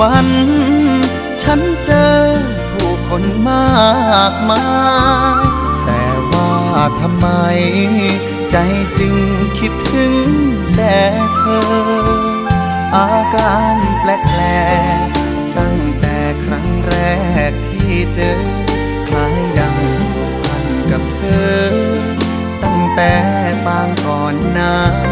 วัน ฉันเจอผู้คนมากมาย แต่ว่าทำไม ใจจึงคิดถึงแต่เธอ อาการแปลกๆตั้งแต่ครั้งแรกที่เจอ คล้ายดังผูกพันกับเธอ ตั้งแต่ปางก่อนนานมา